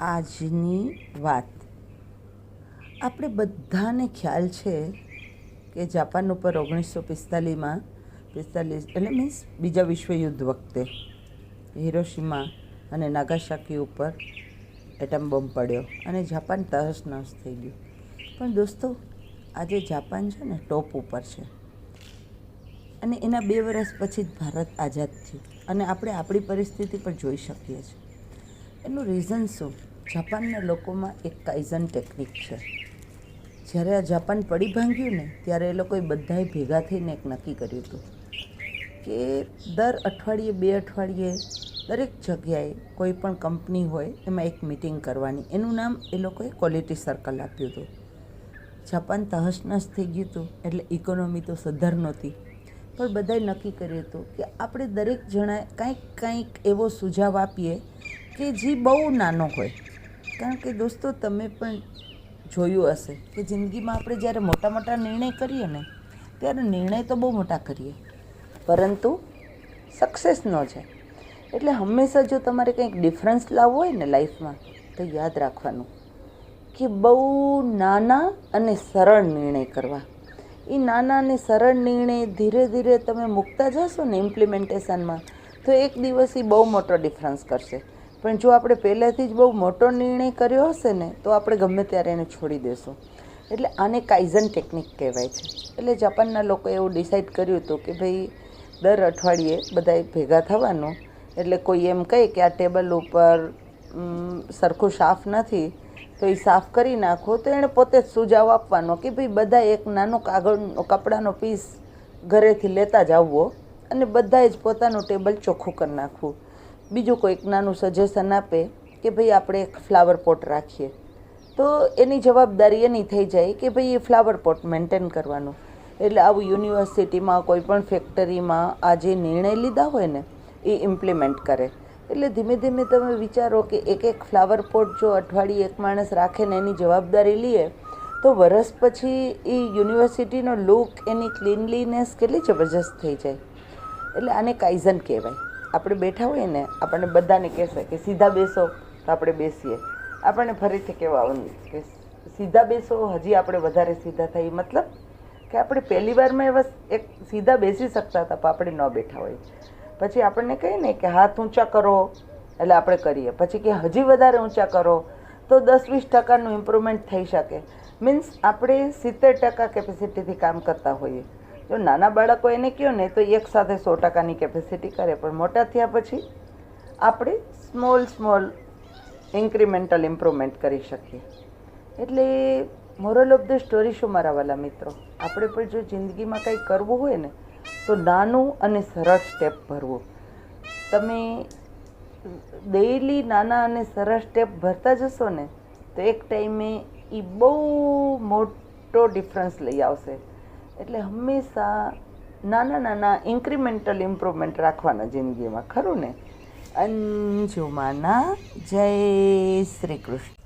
આજની વાત. આપણે બધાને ખ્યાલ છે કે જાપાન ઉપર ઓગણીસો પિસ્તાલીસમાં, પિસ્તાલીસ એટલે મીન્સ બીજા વિશ્વયુદ્ધ વખતે, હિરોશીમા અને નાગાશાકી ઉપર એટમ બોમ્બ પડ્યો અને જાપાન તહસ નહસ થઈ ગયું. પણ દોસ્તો, આજે જાપાન છે ને ટોપ ઉપર છે. અને એના બે વર્ષ પછી જ ભારત આઝાદ થયું. અને આપણે આપણી પરિસ્થિતિ પણ જોઈ શકીએ છીએ. એનું રીઝન શું? જાપાનના લોકોમાં એક કાઇઝન ટેકનિક છે. જ્યારે આ જાપાન પડી ભાંગ્યું ને, ત્યારે એ લોકોએ બધાએ ભેગા થઈને એક નક્કી કર્યું હતું કે દર અઠવાડિયે, બે અઠવાડિયે દરેક જગ્યાએ કોઈ પણ કંપની હોય, એમાં એક મિટિંગ કરવાની. એનું નામ એ લોકોએ ક્વોલિટી સર્કલ આપ્યું હતું. જાપાન તહસનસ થઈ ગયું હતું, એટલે ઇકોનોમી તો સધર નહોતી. પણ બધાએ નક્કી કર્યું હતું કે આપણે દરેક જણાએ કાંઈક કાંઈક એવો સુઝાવ આપીએ કે જે બહુ નાનો હોય. કારણ કે દોસ્તો, તમે પણ જોયું હશે કે જિંદગીમાં આપણે જ્યારે મોટા મોટા નિર્ણય કરીએ ને, ત્યારે નિર્ણય તો બહુ મોટા કરીએ, પરંતુ સક્સેસ ન જાય એટલે હંમેશા જો તમારે કંઈક ડિફરન્સ લાવવો હોય ને લાઈફમાં તો યાદ રાખવાનું કે બહુ નાના અને સરળ નિર્ણય કરવા. એ નાના અને સરળ નિર્ણય ધીરે ધીરે તમે મૂકતા જશો ને ઇમ્પ્લિમેન્ટેશનમાં તો એક દિવસ એ બહુ મોટો ડિફરન્સ કરશે. પણ જો આપણે પહેલેથી જ બહુ મોટો નિર્ણય કર્યો હશે ને, તો આપણે ગમે ત્યારે એને છોડી દેશું. એટલે આને કાઇઝન ટેકનિક કહેવાય છે. એટલે જાપાનના લોકોએ એવું ડિસાઈડ કર્યું હતું કે ભાઈ, દર અઠવાડિયે બધાએ ભેગા થવાનું. એટલે કોઈ એમ કહે કે આ ટેબલ ઉપર સરખું સાફ નથી, તો એ સાફ કરી નાખો, તો એણે પોતે જ સુઝાવ આપવાનો કે ભાઈ બધા એક નાનો કાગળનો, કપડાનો પીસ ઘરેથી લેતા જ આવવો અને બધાએ જ પોતાનું ટેબલ ચોખ્ખું કરી નાખવું. બીજું કોઈક નાનું સજેશન આપે કે ભાઈ આપણે એક ફ્લાવર પોટ રાખીએ. તો એની જવાબદારી એની થઈ જાય કે ભાઈ એ ફ્લાવર પોટ મેન્ટેન કરવાનું. એટલે આવું યુનિવર્સિટીમાં કોઈ પણ ફેક્ટરીમાં આ જે નિર્ણય લીધા હોય ને, એ ઇમ્પ્લિમેન્ટ કરે. એટલે ધીમે ધીમે તમે વિચારો કે એક એક ફ્લાવર પોટ જો અઠવાડિયે એક માણસ રાખે ને એની જવાબદારી લે, તો વરસ પછી એ યુનિવર્સિટીનો લુક એની ક્લીનલીનેસ કેટલી જબરજસ્ત થઈ જાય. એટલે આને કાઇઝન કહેવાય. આપણે બેઠા હોઈએ ને, આપણને બધાને કહેશે કે સીધા બેસો તો આપણે બેસીએ. આપણને ફરીથી કહેવાનું કે સીધા બેસો, હજી આપણે વધારે સીધા થઈએ મતલબ કે આપણે પહેલી વારમાં એવા એક સીધા બેસી શકતા હતા, પણ આપણે ન બેઠા હોય. પછી આપણને કહીએ ને કે હાથ ઊંચા કરો, એટલે આપણે કરીએ. પછી કે હજી વધારે ઊંચા કરો, તો દસ વીસ ટકાનું ઇમ્પ્રુવમેન્ટ થઈ શકે. મીન્સ આપણે સિત્તેર ટકા કેપેસિટીથી કામ કરતા હોઈએ. જો નાના બાળકો એને કહો ને, તો એક સાથે સો ટકાની કેપેસિટી કરે. પણ મોટા થયા પછી આપણે સ્મોલ સ્મોલ ઇન્ક્રીમેન્ટલ ઇમ્પ્રુવમેન્ટ કરી શકીએ. એટલે મોરલ ઓફ ધ સ્ટોરી શું મારા વાલા મિત્રો? આપણે પણ જો જિંદગીમાં કંઈ કરવું હોય ને, તો નાનું અને સરળ સ્ટેપ ભરવું. તમે ડેઈલી નાના અને સરળ સ્ટેપ ભરતા જશો ને, તો એક ટાઈમે એ બહુ મોટો ડિફરન્સ લઈ આવશે. એટલે હંમેશા નાના નાના ઇન્ક્રીમેન્ટલ ઇમ્પ્રુવમેન્ટ રાખવાના જિંદગીમાં ખરું ને? અંજુમાના જય શ્રી કૃષ્ણ.